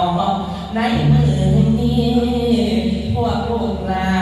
อในมือนี้พวกลูกหลาน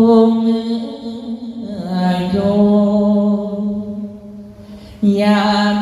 มโยยาน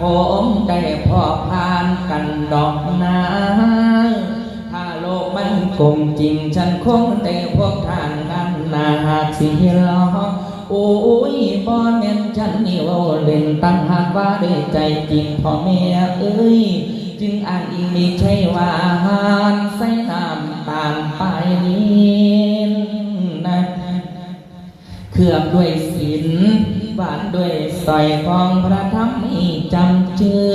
คงได้พอพานกันดอกนาถ้าโลกมันกลมจริงฉันคงได้พบทานนั้นนาหากสิลอโอ้ยบ่แม่นฉันนี่เว่าเล่นตั้งหากว่าด้วยใจจริงพ่อแม่เอ้ยจึงอ่านอีไม่ใช่ว่าหานใส่น้ำตาลไปนี้นะเคลือบด้วยศิล หวานด้วยสอยทองพระธรรมให้จำเจอ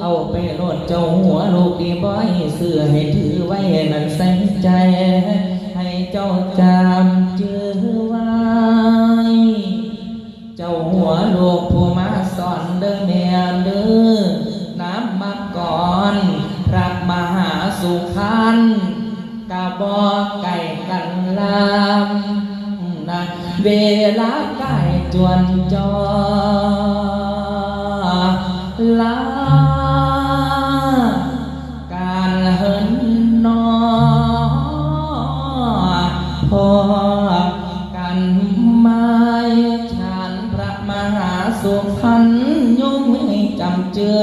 เอาไปโลดเจ้าหัวลูกดีบ่อยเสื้อให้ถือไว้นั้นใส่ใจ ให้เจ้าจำเจอไว้ เจ้าหัวลูกผู้มาสอนเด้อแม่เด้อน้ำมาก่อนพระมหาสุขันกะบอกไก่กันลำนะเวลา จวนจอลาการเหินนอพอกันไม้ชานพระมหาสุขันยงให้จำเจอ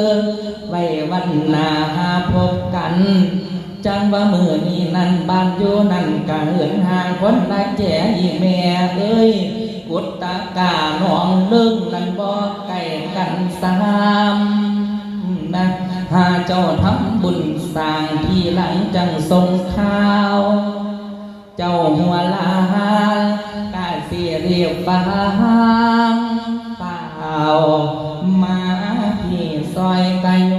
ไว้วันหนาหาพบกันจังว่ามือนี้นั่นบ้านอยู่นั่นกะเหินห่างคนละแจ๋อีแม่เอ้ย กุตตะกาหนองลึกนั่นบ่ไก่กันสามนะหาเจ้าทำบุญสร้างที่หลังจังทรงข้าว เจ้าหัวลากาเสียเรียบฟางเปล่ามาที่ซอยก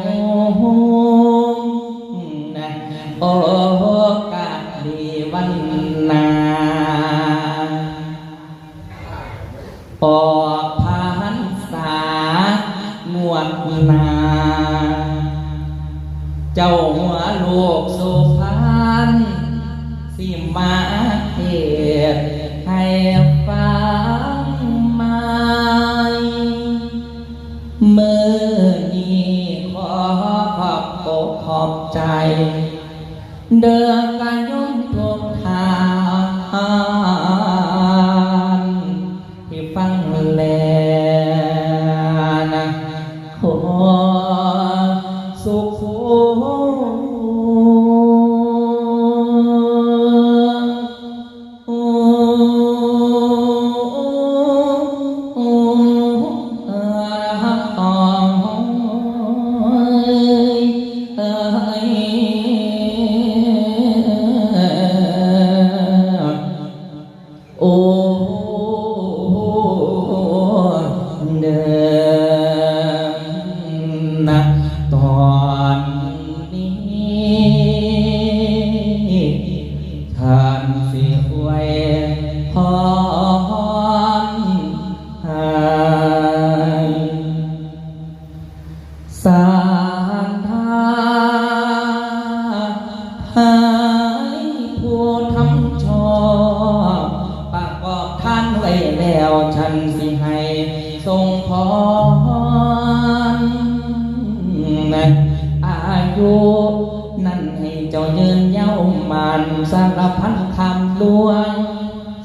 ารพันคำลวง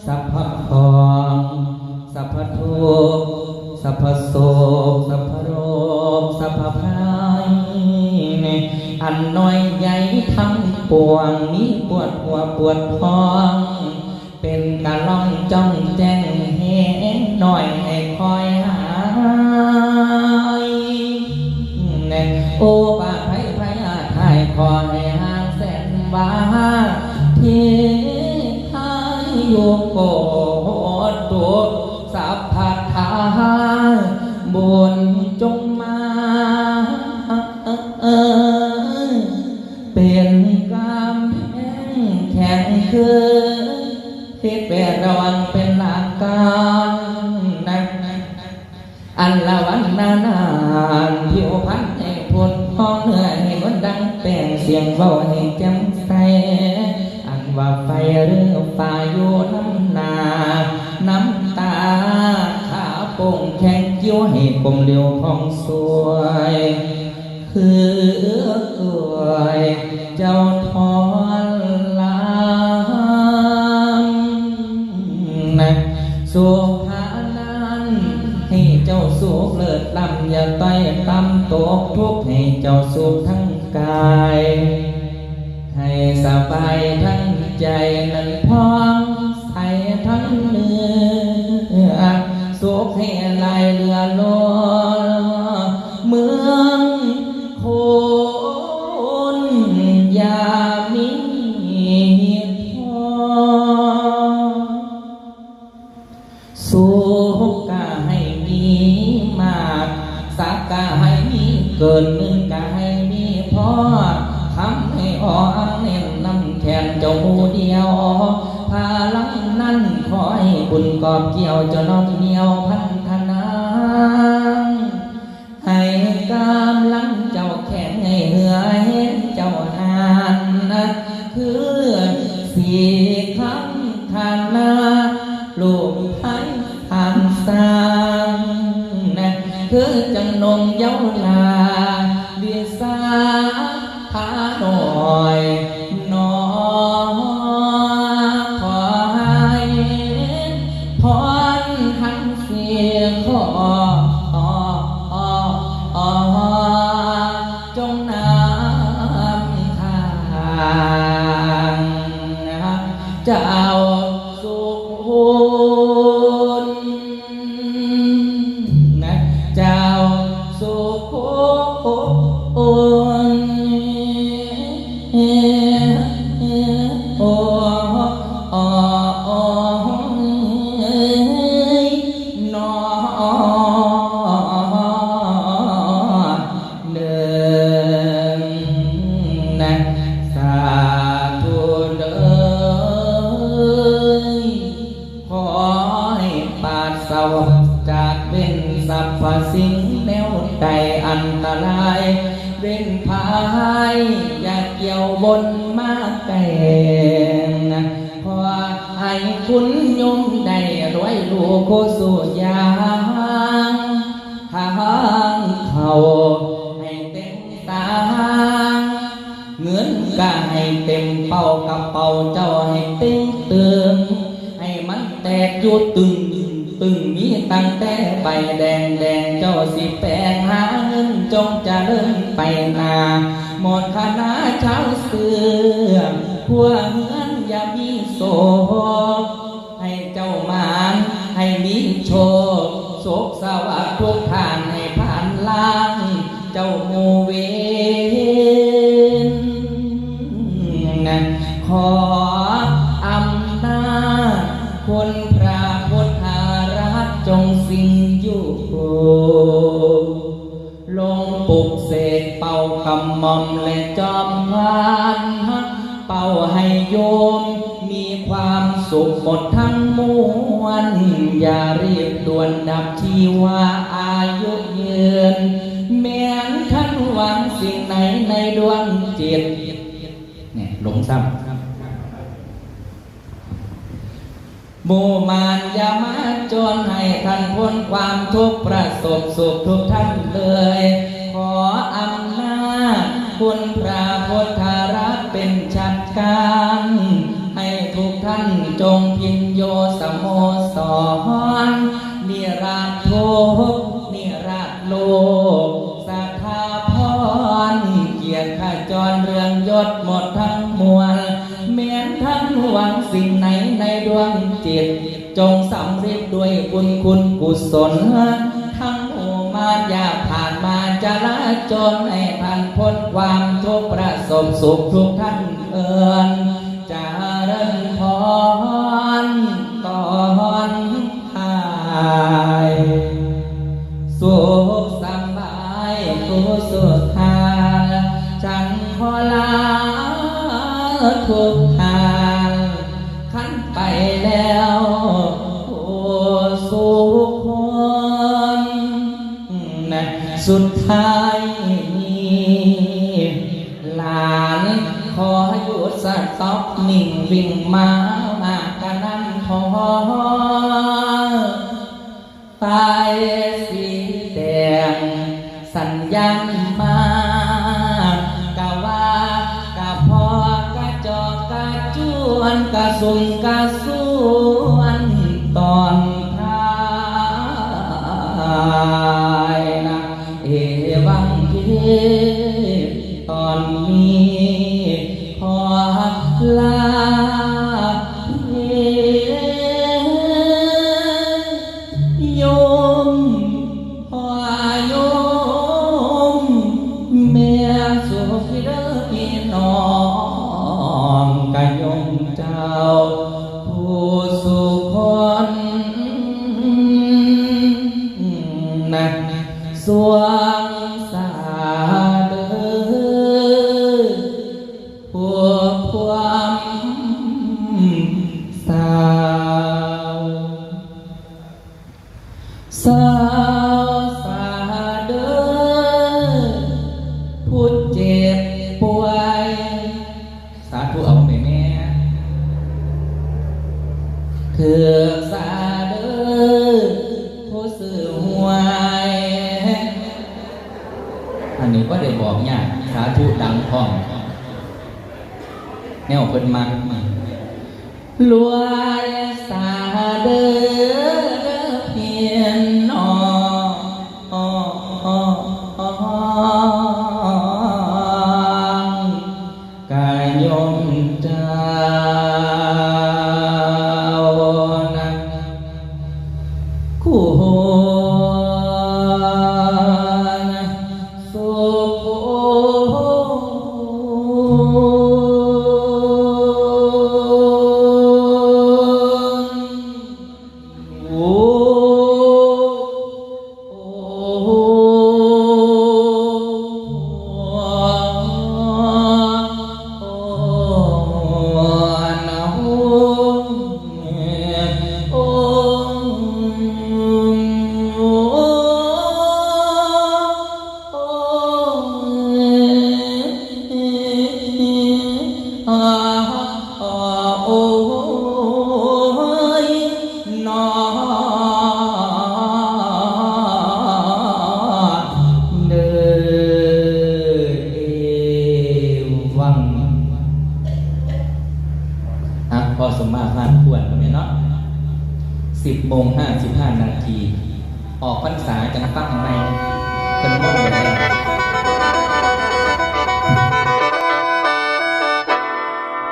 สัพพะทองสัพพะทุกสัพพะโศกสัพพะโรคสัพพะภัยอันน้อยใหญ่ทั้งปวงนี้ปวดหัวปวดท้อง สัพพะ กให้เจ้าสุขทั้งกาย ให้สบายทั้งใจนั้นพร้อมใส่ทั้งเนื้อสุขให้ลายเรือลอ เกี่ยวเจ้าน้องเหนียวพันธนาให้กามลังเจ้าแข็งให้เหือเห็นเจ้าหานคือสีคำทานนา นาหมดคณะเจ้าเสือพัวเงินอย่ามีโศกให้เจ้ามานให้มีโชค มอมและจอมพานเป่าให้โยม มีความสุขหมดทั้งมวลอย่ารีบด่วนดับที่ว่าอายุยืนแม้นขันหวังสิ่งไหนในดวงจิตเนี่ยหลงซ้ำหมู่มานยามาจนให้ท่านพ้นความทุกข์ประสบสุขทุกท่านเลย คุณพระพุทธรักษ์เป็นชัดการให้ทุกท่านจงพินโยสโมสรนิราชทุกนิราชโลกสัทธาพรเกียรติขจรเรืองยศหมดทั้งมวลแม้นท่านหวังสิ่งไหนในดวงจิต จงสำเร็จด้วยบุญคุณกุศล ทั้งหมู่มารอย่าา มาจะละจนให้ท่านพ้นความทุกข์ประสบสุขทุกท่านเอิญจาริญพรตอนท้ายสุขสบายผู้สุดทางฉันขอลาทุกทา time. ตอนนี้ คือสาเดอผู้สื่อหวย อันนี้ก็ได้บอกเนี่ยสาธุดังพ่องแนวเพิ่นมากรวยสาเดอ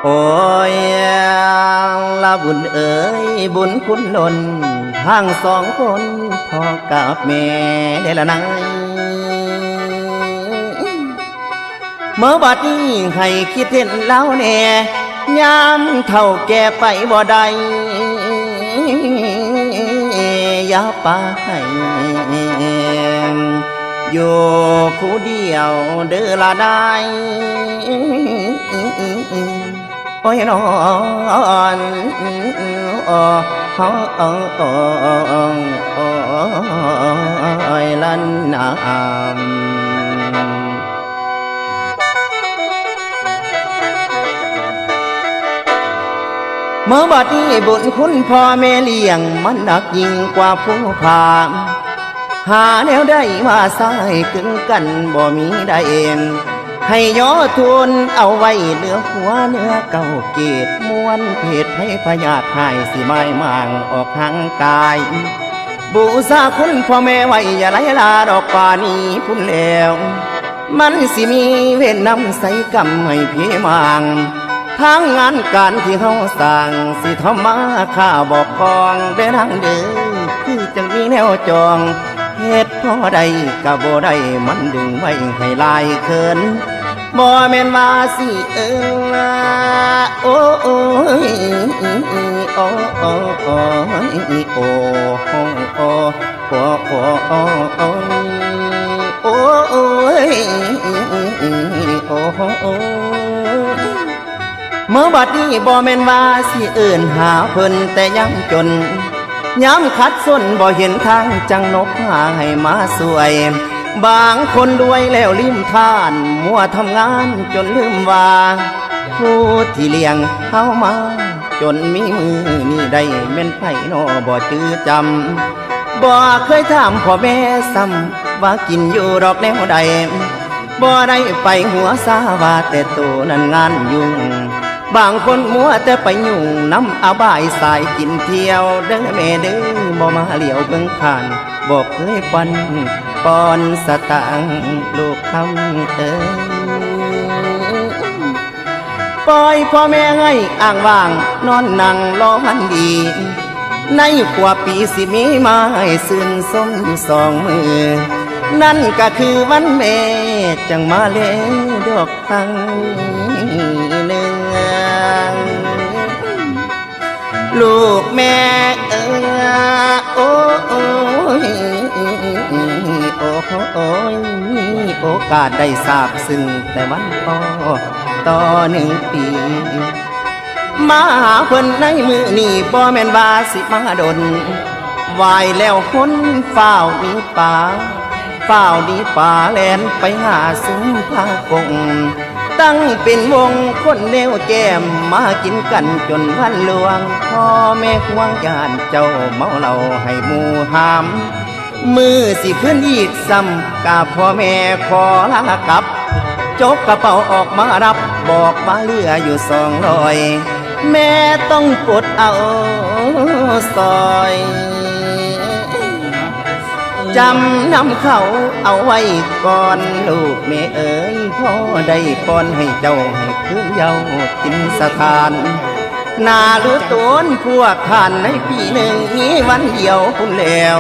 โอ้ยละบุญเอ๋ยบุญคุณนนทั้งสองคนพ่อกับแม่ได้ละนายเมื่อบัดนี้ให้คิดเห็นแล้วแน่ยามเท่าแก่ไปบ่ได้อย่าไปอยู่ผู้เดียวเด้อละได้ โอ้ยนอนโอ้โอ้โอ้โอ้โอ้ยลันนามเมื่อบัดนี้บุญคุณพ่อแม่เลี้ยง มันหนักยิ่งกว่าผู้พามหาแนวได้มาสายกึ่งกันบ่มีได้เอง ให้ย่อทุนเอาไว้เหลือหัวเนื้อเก่าเกตม้วนเพศให้พยาธิหายสิไม่มางออกทางกาย บูชาคุณพ่อแม่ไว้อย่าไหลลาดอกป่านี้พุ่นแล้ว มันสิมีเวรนำใส่กรรมให้พี่มางทางงานการที่เขาสั่งสิทำมาข้าบอกกองเดินทางเดินคือจังมีแนวจองเหตุพอใดกะบ่ได้มันดึงไว้ให้ลายเขิน บ่แม่นว่าสิเออโอ้โอ้ยโอ้โอ้โอ้ยโอ้โอ้โอ้โอ้โอ้โอ้โอ้โอ้โอ้ยโอ้โอ้เมื่อบัดนี้บ่แม่นว่าสิเอื่นหาเพิ่นแต่ยังจนย้ำคัดส้นบ่เห็นทางจังนกหาให้มาสวย บางคนรวยแล้วลืมทาน มัวทำงานจนลืมว่าผู้ที่เลี้ยงเข้ามา จนมีมือนี่ได้เม่นไผ่นอบ่จื้อจำบ่เคยถามพ่อแม่ซ้ำว่ากินอยู่ดอกแนวใดบ่ได้ไปหัวซาว่าแต่ตัวนั้นงานยุ่ง บางคนมัวแต่ไปยุ่งน้ำอาบายสายกินเที่ยวเด้อแม่เด้อบ่มาเหลียวเบิ่งขานบอกเคยปัน ปอนสตางลูกคำเอ้ยปล่อยพ่อแม่ให้อ่างว่าง นอนนั่งรอหันดี ในกว่าปีสิมีมาให้ซื่นสมอยู่สองมือ นั่นก็คือวันแม่จังมาเลดอกทังหนึ่งลูกแม่เออโอ้ย โอ้โอ้ยโอกาสได้ทราบซึ่งแต่วันพ่อต่อหนึ่งปี มาหาเพิ่นในมือนี่บ่แม่นบาสิมาดนวายแล้วคนเฝ้าวหนีป่าเฝ้าวหนีป่าแลนไปหาซุ้มผ้ากงตั้งเป็นวงคนแนวแกมมากินกันจนวันหลวงพ่อแม่ควงยานเจ้าเมาเหล้าให้มูหาม มือสิเพื่อนอีกซ้ำกาพ่อแม่ขอลากลับ จกกระเป๋าออกมารับบอกว่าเหลืออยู่สองร้อย แม่ต้องกดเอาซอยจำนำเขาเอาไว้ก่อนลูกแม่เอ๋ยพ่อได้ป้อนให้เจ้าให้คืนเยาว์กินสถาน นาหรู้ตนพวกท่านในปีหนึ่งมีวันเดียวคุณแล้ว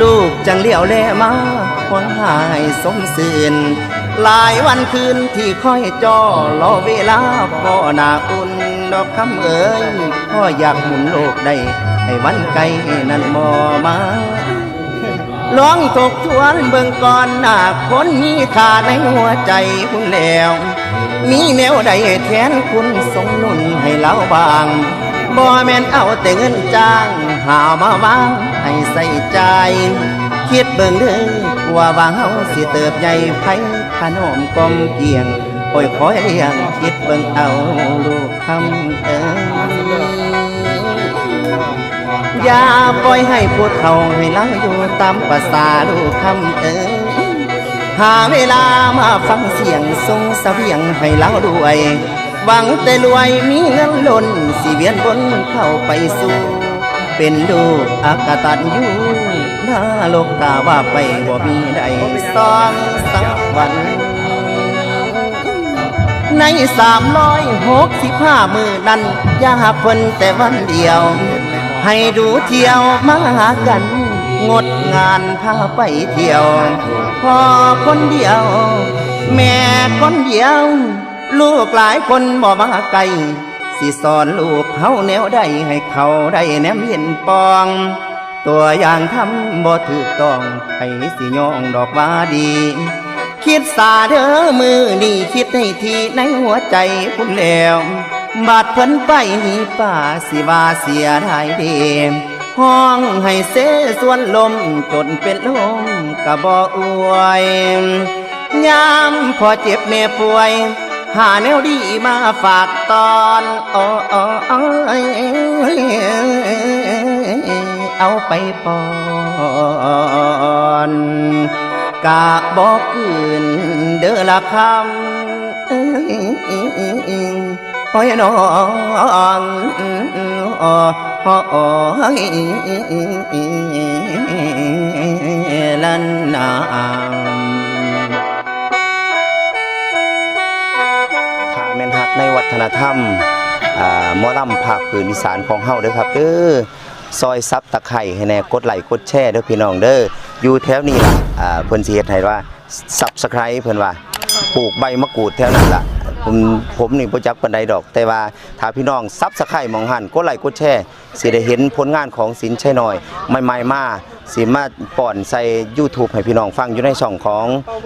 ลูกจังเลี้ยวแลมาควงหายสมสื่นหลายวันคืนที่คอยจ้อรอเวลาพ่อนาอุ่นดอกคำเอ๋ยพ่ออยากหมุนโลกได้ให้วันไกลนั้นมอมาล้องทบทวนเบิ่งก่อนหน้าคนมีค่าในหัวใจคุณแล้ว มีแนวใดแทนคุณสงนุนให้เราบาง บ่แม่นเอาแต่เงินจ้าง หามาบ้าง ใส่ใจ คิดเบิ่งเด้อกว่าว่าเฮาสิเติบใหญ่ไผขนมกลมเกียงโอ้ยขอให้เลี้ยงคิดเบิ่งเอาลูกคำเอ้ยอย่าปล่อยให้พูดเขาให้เล่าอยู่ตามภาษาลูกคำเอ๋ยหาเวลามาฟังเสียงทรงเสวียงให้เล่าด้วยหวังแต่รวยมีเงินล้นสิเวียนบนเข้าไปสู่ เป็นลูกอากตันยู่หน้าโลกตาว่าไปบ่มีใดสองสักวัน ในสามร้อยหกสิบห้ามือนั้นอย่าเพิ่นแต่วันเดียว ให้ดูเที่ยวมาหากัน งดงานพาไปเที่ยวพ่อคนเดียว แม่คนเดียว ลูกหลายคนบ่มาไกล สิสอนลูกเขาแนวใดให้เขาได้แนมเห็นปอง ตัวอย่างทำบ่ถูกต้องให้สิยองดอกว่าดี คิดสาเด้อมือนี่คิดให้ทีในหัวใจพุ่นแล้วบาดเพิ่นไปนี่ป่าสิว่าเสียดายเดมห้องให้เสส่วนลมจนเป็นลมกะบ่อวยยามพอเจ็บแม่ป่วย หาแนวดีมาฝากตอนอ้ออ้ออ้อยเอาไปปอนกะบอกคืนเด้อละคำเอ้ยโอ้ยน้องอ้ออ้อยลันนาม ฒนธรรมอ่าหมอลำภาคพื้นอีสานของเฮาเด้อครับเด้อซอยซับตะไคร่ให้แน่กดไลค์กดแชร์เด้อพี่น้องเด้ออยู่แถวนี้ล่ะอ่าเพิ่นสิเฮ็ดให้ว่า Subscribe เพิ่นว่าปลูกใบมะกรูดแถวนั้นล่ะผมผมนี่บ่จักปานใดดอก แต่ว่าถ้าพี่น้อง Subscribe หมองหันกดไลค์กดแชร์สิได้เห็นผลงานของสินชัยน้อยใหม่ๆมาสิมาป้อนใส่ YouTube ให้พี่น้องฟังอยู่ในช่องของ